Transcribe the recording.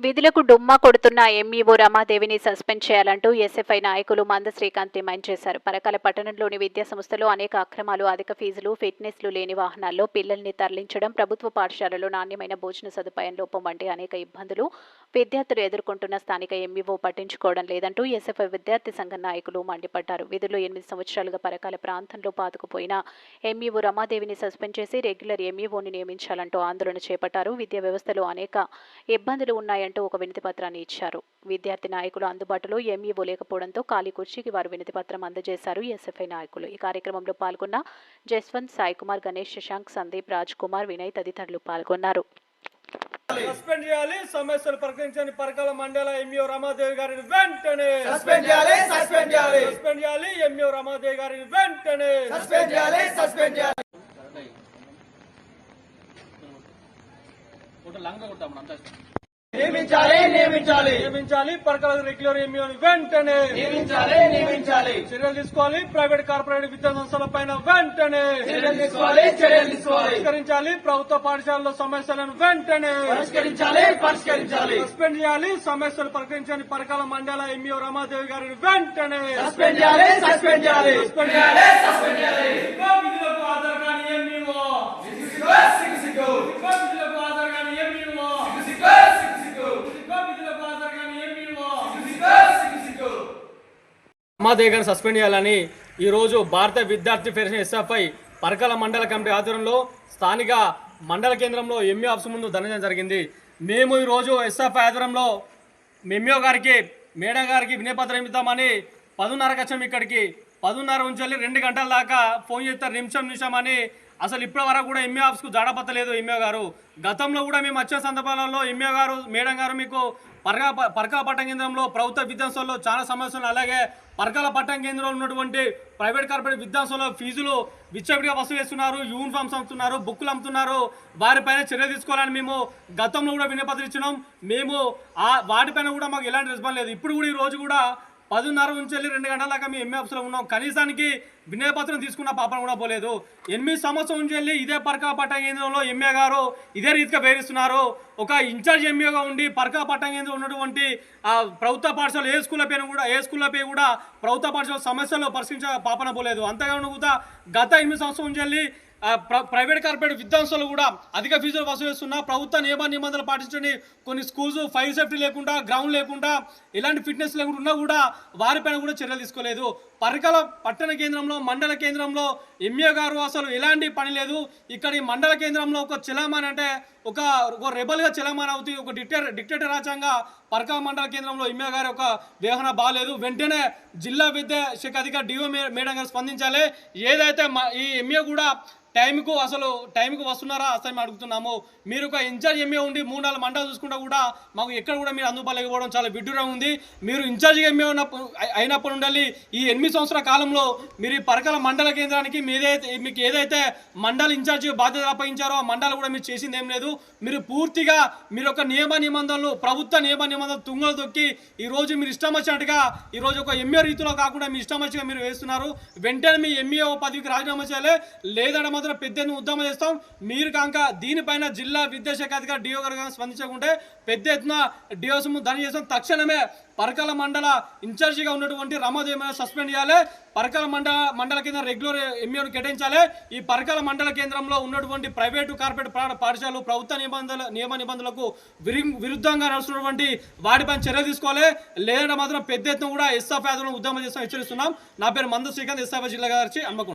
విధులకు డుమ్మా కొడుతున్న ఎంఈఓ రమాదేవిని సస్పెండ్ చేయాలంటూ ఎస్ఎఫ్ఐ నాయకులు మంద శ్రీకాంత్ డిమాండ్ చేశారు. పరకాల పట్టణంలోని విద్యా సంస్థలు అనేక అక్రమాలు అధిక ఫీజులు ఫిట్నెస్లు లేని వాహనాల్లో పిల్లల్ని తరలించడం ప్రభుత్వ పాఠశాలలో నాణ్యమైన భోజన సదుపాయం లోపం వంటి అనేక ఇబ్బందులు విద్యార్థులు ఎదుర్కొంటున్న స్థానిక ఎంఈఓ పట్టించుకోవడం లేదంటూ ఎస్ఎఫ్ఐ విద్యార్థి సంఘ నాయకులు మండిపడ్డారు. విధులు ఎనిమిది సంవత్సరాలుగా పరకాల ప్రాంతంలో పాతుకుపోయిన ఎంఈఓ రమాదేవిని సస్పెండ్ చేసి రెగ్యులర్ ఎంఈఓని నియమించాలంటూ ఆందోళన చేపట్టారు. విద్యా వ్యవస్థలో అనేక ఇబ్బందులు ఉన్నాయంటూ ఒక వినతి పత్రాన్ని ఇచ్చారు. విద్యార్థి నాయకులు అందుబాటులో ఎంఈఓ లేకపోవడంతో ఖాళీ కుర్చీకి వారు వినతి పత్రం అందజేశారు ఎస్ఎఫ్ఐ నాయకులు. ఈ కార్యక్రమంలో పాల్గొన్న జస్వంత్ సాయికుమార్ గణేష్ శశాంక్ సందీప్ రాజ్ కుమార్ వినయ్ తదితరులు పాల్గొన్నారు. సస్పెండ్ చేయాలి సమస్యలు ప్రకటించని పరకాల మండల ఎంఈఓ రమాదేవి గారిని వెంటనే సస్పెండ్ చేయాలి సస్పెండ్ చేయాలి సస్పెండ్ చేయాలి ఎంఈఓ రమాదేవి గారిని వెంటనే సస్పెండ్ చేయాలి సస్పెండ్ చేయాలి నియమించాలి నియమించాలి. నియమించాలి పరకాల రెగ్యులర్ ఎంఈఓని వెంటనే. నియమించాలి నియమించాలి. చర్యలు తీసుకోవాలి ప్రైవేట్ కార్పొరేట్ విద్యా సంస్థల పైన వెంటనే. చర్యలు తీసుకోవాలి చర్యలు తీసుకోవాలి. పరిష్కరించాలి ప్రభుత్వ పాఠశాలలో సమస్యలను వెంటనే. పరిష్కరించాలి పరిష్కరించాలి. సస్పెండ్ చేయాలి సమస్యలు ప్రకటించని పరకాల మండల ఎంఈఓ రమాదేవి గారిని వెంటనే. సస్పెండ్ చేయాలి సస్పెండ్ చేయాలి. సస్పెండ్ చేయాలి సస్పెండ్ చేయాలి విధులకు హాజరు కాని ఎంఈఓ విధులకు హాజరు కాని ఎంఈఓ విధులకు హాజరు కాని ఎంఈఓ రమాదేవి గారిని సస్పెండ్ చేయాలని ఈరోజు భారత విద్యార్థి ఫెడరేషన్ ఎస్ఎఫ్ఐ పరకల మండల కమిటీ ఆధ్వర్యంలో స్థానిక మండల కేంద్రంలో ఎంఈ ఆఫీస్ ముందు ధర్నా జరిగింది. మేము ఈరోజు ఎస్ఎఫ్ఐ ఆధ్వర్యంలో ఎంఈఓ గారికి మేడం గారికి వినయపత్రం ఇద్దామని పదున్నరకు వచ్చాము ఇక్కడికి పదున్నర నుంచి రెండు గంటల దాకా ఫోన్ చేస్తారు నిమిషం నిమిషం అని అసలు ఇప్పటి వరకు కూడా ఎంఏ ఆఫీస్కు జాడపత్తలేదు ఎంఏ గారు. గతంలో కూడా మేము వచ్చే సందర్భాలలో ఎంఏ గారు మేడం గారు మీకు పరకా పరకాల పట్టణ కేంద్రంలో ప్రభుత్వ విద్యాసంస్థల్లో చాలా సమస్యలు అలాగే పరకాల పట్టణ కేంద్రంలో ఉన్నటువంటి ప్రైవేట్ కార్పొరేట్ విద్యాసంస్థలో ఫీజులు విచ్చవిడిగా వసూలు చేస్తున్నారు యూనిఫామ్స్ అమ్ముతున్నారు బుక్కులు అమ్ముతున్నారు. వారిపైన చర్య తీసుకోవాలని మేము గతంలో కూడా వినపత్రం ఇచ్చినాం. మేము ఆ వాటిపైన కూడా మాకు ఎలాంటి రెస్పాన్స్ లేదు. ఇప్పుడు కూడా ఈ రోజు కూడా పదిన్నర నుంచి వెళ్ళి రెండు గంటల దాకా మేము ఎంఏ ఆఫీస్లో ఉన్నాం. కనీసానికి వినయపత్రం తీసుకున్న పాపన కూడా పోలేదు. ఎనిమిది సంవత్సరం నుంచి వెళ్ళి ఇదే పరకా పట్టణ కేంద్రంలో ఎంఏ గారు ఇదే రీతిగా వేధిస్తున్నారు ఒక ఇన్ఛార్జ్ ఎంఏగా ఉండి పరకా పట్టణ కేంద్రం ఉన్నటువంటి ఆ ప్రభుత్వ పాఠశాల ఏ స్కూల్లో పైన కూడా ఏ స్కూల్లో పై కూడా ప్రభుత్వ పాఠశాల సమస్యలు పరిశీలించ పాపన పోలేదు. అంతేకాకుండా గత ఎనిమిది సంవత్సరం నుంచి వెళ్ళి ప్రైవేట్ కార్పొరేట్ విద్వాంసులు కూడా అధిక ఫీజులు వసూలు చేస్తున్నా ప్రభుత్వ నియమ నిబంధనలు పాటించని కొన్ని స్కూల్స్ ఫైర్ సేఫ్టీ లేకుండా గ్రౌండ్ లేకుండా ఇలాంటి ఫిట్నెస్ లేకుండా ఉన్నా కూడా వారిపైన కూడా చర్యలు తీసుకోలేదు. పరికల పట్టణ కేంద్రంలో మండల కేంద్రంలో ఎంఏ గారు అసలు ఎలాంటి పని లేదు. ఇక్కడ ఈ మండల కేంద్రంలో ఒక చిలామాన్ అంటే ఒక ఒక రెబల్గా చిలామాన్ అవుతూ ఒక డిక్టేటర్ డిక్టేటర్ రాజ్యాంగా పరకాల మండల కేంద్రంలో ఎంఏ గారి ఒక వ్యవహార బాగాలేదు. వెంటనే జిల్లా విద్యా శాఖ అధికారి డిఓ మేడం గారు స్పందించాలి. ఏదైతే మా ఈ ఎంఏ కూడా టైంకు అసలు టైంకు వస్తున్నారా? అసలు మేము అడుగుతున్నాము. మీరు ఒక ఇన్ఛార్జ్ ఎంఏ ఉండి మూడు నాలుగు మండలు చూసుకుంటా కూడా మాకు ఎక్కడ కూడా మీరు అందుబాటులేకపోవడం చాలా విడ్డూరంగా ఉంది. మీరు ఇన్ఛార్జ్ ఎంఏ ఉన్నప్పుడు అయినప్పుడు ఉండాలి ఈ ఎనిమిది సంవత్సరాల కాలంలో మీరు ఈ పరకాల మండల కేంద్రానికి మీదైతే మీకు ఏదైతే మండల ఇన్ఛార్జ్ బాధ్యత అప్పగించారో ఆ మండలి కూడా మీరు చేసింది ఏం లేదు. మీరు పూర్తిగా మీరు ఒక నియమ నిబంధనలు ప్రభుత్వ నియమ నిబంధనలు తుంగలు తొక్కి ఈరోజు మీరు ఇష్టం వచ్చినట్టుగా ఈరోజు ఒక ఎంఏ రీతిలో కాకుండా మీ ఇష్టం వచ్చిగా మీరు వేస్తున్నారు. వెంటనే మీ ఎంఏ పదవికి రాజీనామా చేయాలి. లేదంటే రోజున పెద్ద ఎత్తున ఉద్యమం చేస్తాం. మీరు కనుక దీనిపైన జిల్లా విద్యాశాఖ అధికారి డిఓ గారు కనుక స్పందించకుంటే పెద్ద ఎత్తున డిఓస్ దాని చేస్తాం. తక్షణమే పరకాల మండల ఇన్ఛార్జిగా ఉన్నటువంటి రమాదేవి సస్పెండ్ చేయాలి? పరకాల మండల మండల కింద రెగ్యులర్ ఎంఏను కేటాయించాలి? ఈ పరకాల మండల కేంద్రంలో ఉన్నటువంటి ప్రైవేటు కార్పొరేట్ పాఠశాలలు ప్రభుత్వ నిబంధనల నియమ నిబంధనలకు విరుద్ధంగా నడుస్తున్నటువంటి వాటిపైన చర్య తీసుకోవాలి. లేదంటే మాత్రం పెద్ద ఎత్తున కూడా ఎస్ఎఫ్ యాదవ్ ఉద్యమం చేస్తాం హెచ్చరిస్తున్నాం. నా పేరు మంద శ్రీకాంత్ ఎస్ఎఫ్ జిల్లా గారి అమ్మకం